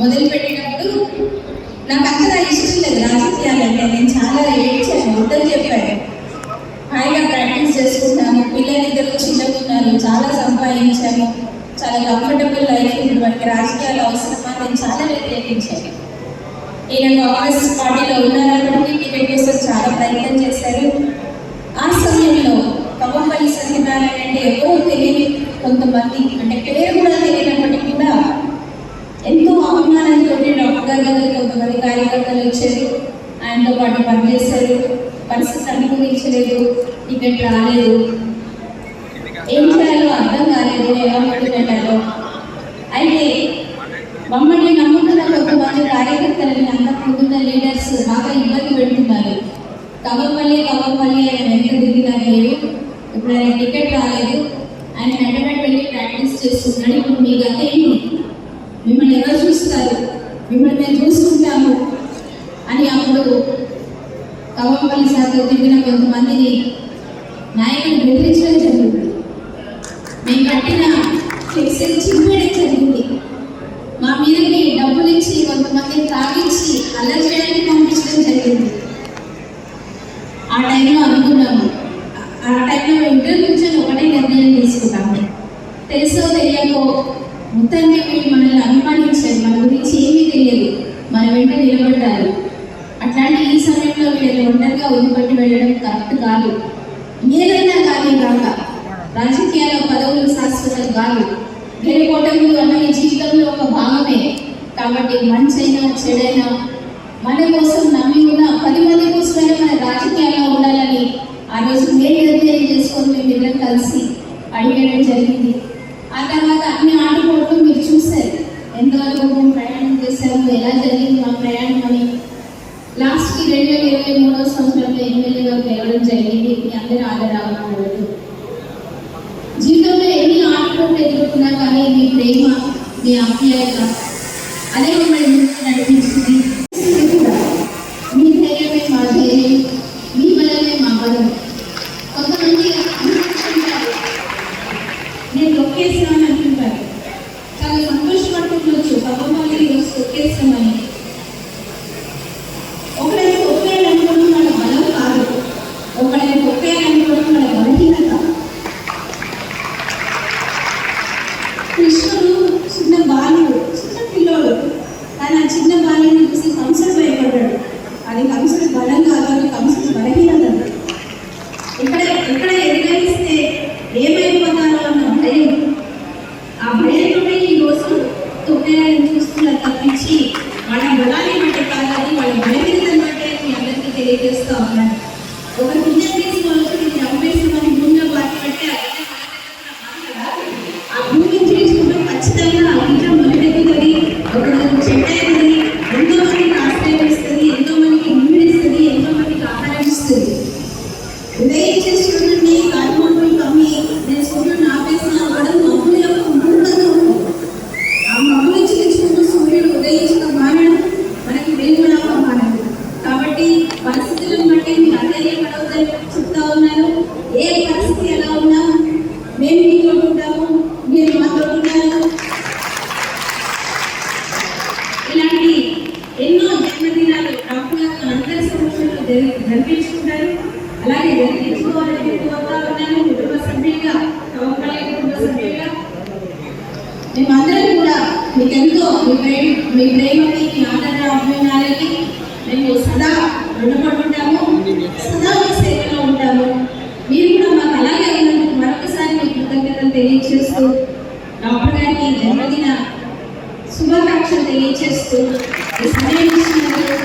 మొదలుపెట్టినప్పుడు నాకు అంతగా ఇష్టం లేదు రాజకీయాలంటే నేను చాలా ఏడ్చాను వద్దని చెప్పాను హాయిగా ప్రాక్టీస్ చేసుకుంటాను పిల్లలిద్దరు చిన్నగా చాలా సంపాదించాను చాలా కంఫర్టబుల్ లైఫ్ ఉంది మనకి రాజకీయాలు అవసరమా నేను చాలా వ్యతిరేకించాను. ఈయన కాంగ్రెస్ పార్టీలో ఉన్నారన్నప్పటికీ టికెట్ కోసం చాలా ప్రయత్నం చేశారు. ఆ సమయంలో కవ్వంపల్లి సత్యనారాయణ అంటే ఎవరో తెలియని కొంతమంది అంటే పేరు కూడా తెలియనప్పటికీ కూడా ఎంతో అభిమానంతో డాక్టర్ గారి దగ్గరికి కొంతమంది కార్యకర్తలు ఇచ్చారు. ఆయనతో పాటు పనిచేశారు. పరిస్థితి అనుకూలించలేదు. టికెట్ రాలేదు. ఏం చేయాలో అర్థం కాలేదు. ఎలా పట్టుకెళ్ళాలో అయితే మమ్మల్ని నమ్ముతున్న కొంతమంది కార్యకర్తలని అంతకుముందున్న లీడర్స్ బాగా ఇబ్బంది పెడుతున్నారు. కవర్పల్లి కవర్పల్లి ఆయన వెంట దిగినా లేదు ఇప్పుడు ఆయన టికెట్ రాలేదు. ఆయన వెంటనే వెళ్ళి ప్రాక్టీస్ చేస్తున్నాడు. ఇప్పుడు మీకు అదే మిమ్మల్ని ఎవరు చూస్తారు? మిమ్మల్ని మేము చూసుకుంటాము అని అప్పుడు కవ్వంపల్లి శాఖలో తిరిగిన కొంతమందిని నాయకులు బెదిరించడం జరిగింది. మేము కట్టిన ఫిక్స్ చింపేయడం జరిగింది. మా మీదకి డబ్బులు ఇచ్చి కొంతమందిని తాగించి అల్లరి చేయడానికి పంపించడం జరిగింది. ఆ టైంలో అనుకున్నాము. ఆ టైంలో మేము ఇద్దరు కూర్చొని ఒకటే నిర్ణయం తీసుకున్నాము. తెలుసో తెలియకో మొత్తంగా వీళ్ళు మనల్ని అభిమానించారు. మన గురించి ఏమీ తెలియదు. మన వెంట నిలబడ్డారు. అట్లాంటి ఈ సమయంలో వీళ్ళని ఒంటరిగా వదిలిపెట్టి వెళ్ళడం కరెక్ట్ కాదు. ఏదైనా కానీ కాక రాజకీయాల పదవులు శాశ్వతం కాదు. గెలిపోటములు అన్నవి జీవితంలో ఒక భాగమే. కాబట్టి మంచైనా చెడైనా మన కోసం నమ్మి ఎంతవరకు మేము ప్రయాణం చేశాము ఎలా జరిగింది మా ప్రయాణం అని లాస్ట్కి రెండు వేల ఇరవై మూడో సంవత్సరంలో ఎమ్మెల్యేగా గెలవడం జరిగింది మీ అందరి ఆదరావడం జీవితంలో ఎన్ని ఆటపోట్లు ఎదుర్కొన్నా కానీ మీ ప్రేమ మీ ఆప్యాయత అదే మిమ్మల్ని ముందుకు నడిపించింది ఇది కూడా. మీ ధైర్యమే మా ధైర్యం మీ బలమే మా బలం కొంతమంది అనుకుంటుంటారు నేను తొక్కేసాను అంటుంటారు చాలా సంతోషపడుతుండొచ్చు పక్కపల్లి ఈరోజు తొక్కేయాలని చూస్తున్నారు తప్పించి వాళ్ళ బలాన్ని బట్టి కాదని వాళ్ళ బలహీనతను బట్టే మీ అందరికీ తెలియజేస్తూ ఉన్నాను. ఒక గిన్నె తీసుకొని ఇది చంపేసామని భూమిలో పాతి పెట్టి ఆ భూమిని చేసుకుంటూ ఖచ్చితంగా జరిపించుకుంటారు అలాగే జరిపించుకోవాలని కోరుతా ఉన్నాను. కుటుంబ సభ్యులుగా కవపల్లి కుటుంబ సభ్యులుగా. మేమందరం కూడా మీకెంతో మీ ప్రేమ మీ ప్రేమకి మీ ఆదరణ అభిమానాలకి మేము సదా రుణపడి ఉంటాము సదా మీ సేవలో ఉంటాము. మీరు కూడా మాకు అలాగే అయినందుకు మరొకసారి మీ కృతజ్ఞతలు తెలియజేస్తూ డాక్టర్ గారికి జన్మదిన శుభాకాంక్షలు తెలియజేస్తూ ఈ సమయం ఇచ్చినందుకు